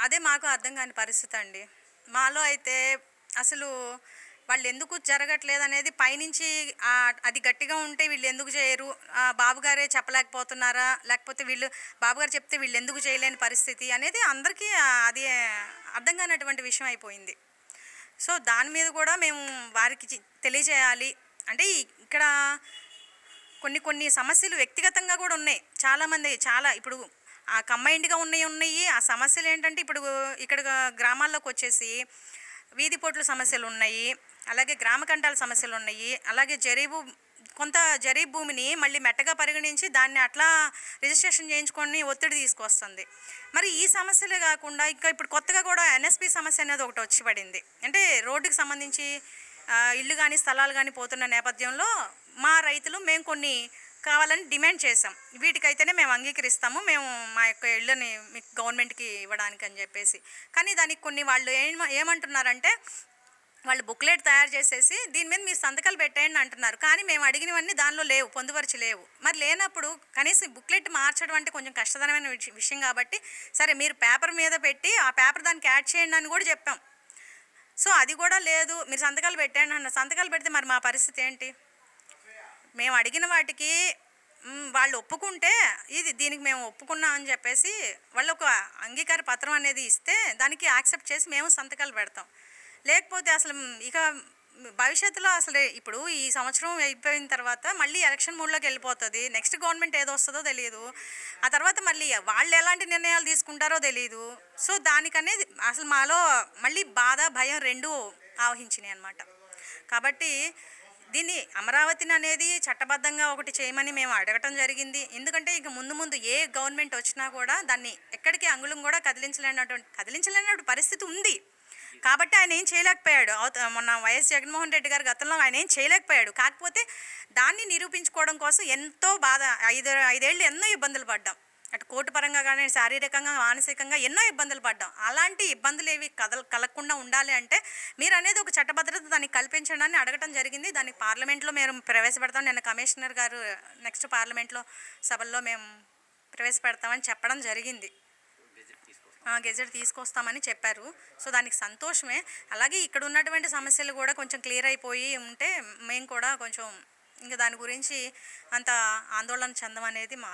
అదే మాకు అర్థం కాని పరిస్థితి అండి. మాలో అయితే అసలు వాళ్ళు ఎందుకు జరగట్లేదు అనేది పైనుంచి అది గట్టిగా ఉంటే వీళ్ళు ఎందుకు చేయరు. ఆ, బాబుగారే చెప్పలేకపోతున్నారా? లేకపోతే వీళ్ళు బాబుగారు చెప్తే వీళ్ళు ఎందుకు చేయలేని పరిస్థితి అనేది అందరికీ అది అర్థం కానటువంటి విషయం అయిపోయింది. సో దాని మీద కూడా మేము వారికి తెలియజేయాలి. అంటే ఇక్కడ కొన్ని కొన్ని సమస్యలు వ్యక్తిగతంగా కూడా ఉన్నాయి. చాలామంది చాలా ఇప్పుడు ఆ కంబైన్డ్గా ఉన్నాయి ఉన్నాయి. ఆ సమస్యలు ఏంటంటే ఇప్పుడు ఇక్కడ గ్రామాల్లోకి వచ్చేసి వీధిపోట్ల సమస్యలు ఉన్నాయి అలాగే గ్రామ కంటాల సమస్యలు ఉన్నాయి అలాగే జరీబు కొంత జరీబ్ భూమిని మళ్ళీ మెట్టగా పరిగణించి దాన్ని అట్లా రిజిస్ట్రేషన్ చేయించుకొని ఒత్తిడి తీసుకొస్తుంది. మరి ఈ సమస్యలే కాకుండా ఇంకా ఇప్పుడు కొత్తగా కూడా ఎన్ఎస్పి సమస్య అనేది ఒకటి వచ్చి పడింది. అంటే రోడ్డుకి సంబంధించి ఇల్లు కానీ స్థలాలు కానీ పోతున్న నేపథ్యంలో మా రైతులు మేము కొన్ని కావాలని డిమాండ్ చేసాం వీటికైతేనే మేము అంగీకరిస్తాము. మేము మా యొక్క ఇళ్ళని మీకు గవర్నమెంట్కి ఇవ్వడానికి అని చెప్పేసి. కానీ దానికి కొన్ని వాళ్ళు ఏం ఏమంటున్నారంటే వాళ్ళు బుక్లెట్ తయారు చేసేసి దీని మీద మీరు సంతకాలు పెట్టేయండి అంటున్నారు. కానీ మేము అడిగినవన్నీ దానిలో లేవు పొందుపరిచి లేవు. మరి లేనప్పుడు కనీసం బుక్లెట్ మార్చడం అంటే కొంచెం కష్టతరమైన విషయం కాబట్టి సరే మీరు పేపర్ మీద పెట్టి ఆ పేపర్ దానికి యాడ్ చేయండి అని కూడా చెప్పాం. సో అది కూడా లేదు. మీరు సంతకాలు పెట్టండి అన్న సంతకాలు పెడితే మరి మా పరిస్థితి ఏంటి? మేము అడిగిన వాటికి వాళ్ళు ఒప్పుకుంటే ఇది దీనికి మేము ఒప్పుకున్నాం అని చెప్పేసి వాళ్ళు ఒక అంగీకార పత్రం అనేది ఇస్తే దానికి యాక్సెప్ట్ చేసి మేము సంతకాలు పెడతాం. లేకపోతే అసలు ఇక భవిష్యత్తులో అసలు ఇప్పుడు ఈ సంవత్సరం అయిపోయిన తర్వాత మళ్ళీ ఎలక్షన్ మూడ్లోకి వెళ్ళిపోతుంది. నెక్స్ట్ గవర్నమెంట్ ఏదో వస్తుందో తెలియదు ఆ తర్వాత మళ్ళీ వాళ్ళు ఎలాంటి నిర్ణయాలు తీసుకుంటారో తెలియదు సో దానికనేది అసలు మాలో మళ్ళీ బాధ భయం రెండూ ఆవహించినాయి అనమాట కాబట్టి దీన్ని అమరావతిని అనేది చట్టబద్ధంగా ఒకటి చేయమని మేము అడగటం జరిగింది. ఎందుకంటే ఇక ముందు ముందు ఏ గవర్నమెంట్ వచ్చినా కూడా దాన్ని ఎక్కడికి అంగుళం కూడా కదిలించలేనటువంటి కదిలించలేనటువంటి పరిస్థితి ఉంది. కాబట్టి ఆయన ఏం చేయలేకపోయాడు. మొన్న వైఎస్ జగన్మోహన్ రెడ్డి గారు గతంలో ఆయన ఏం చేయలేకపోయాడు. కాకపోతే దాన్ని నిరూపించుకోవడం కోసం ఎంతో బాధ ఐదు ఐదేళ్ళు ఎన్నో ఇబ్బందులు పడ్డాం. అటు కోర్టు పరంగా కానీ శారీరకంగా మానసికంగా ఎన్నో ఇబ్బందులు పడ్డాం. అలాంటి ఇబ్బందులు ఏవి కదల కలగకుండా ఉండాలి అంటే మీరు అనేది ఒక చట్టభద్రత దానికి కల్పించండి అని అడగటం జరిగింది. దానికి పార్లమెంట్లో మేము ప్రవేశపెడతాం. నిన్న కమిషనర్ గారు నెక్స్ట్ పార్లమెంట్లో సభల్లో మేము ప్రవేశపెడతామని చెప్పడం జరిగింది. ఆ, గెజెట్ తీసుకొస్తామని చెప్పారు. సో దానికి సంతోషమే. అలాగే ఇక్కడ ఉన్నటువంటి సమస్యలు కూడా కొంచెం క్లియర్ అయిపోయి ఉంటే మేము కూడా కొంచెం ఇంకా దాని గురించి అంత ఆందోళన చెందమనేది మా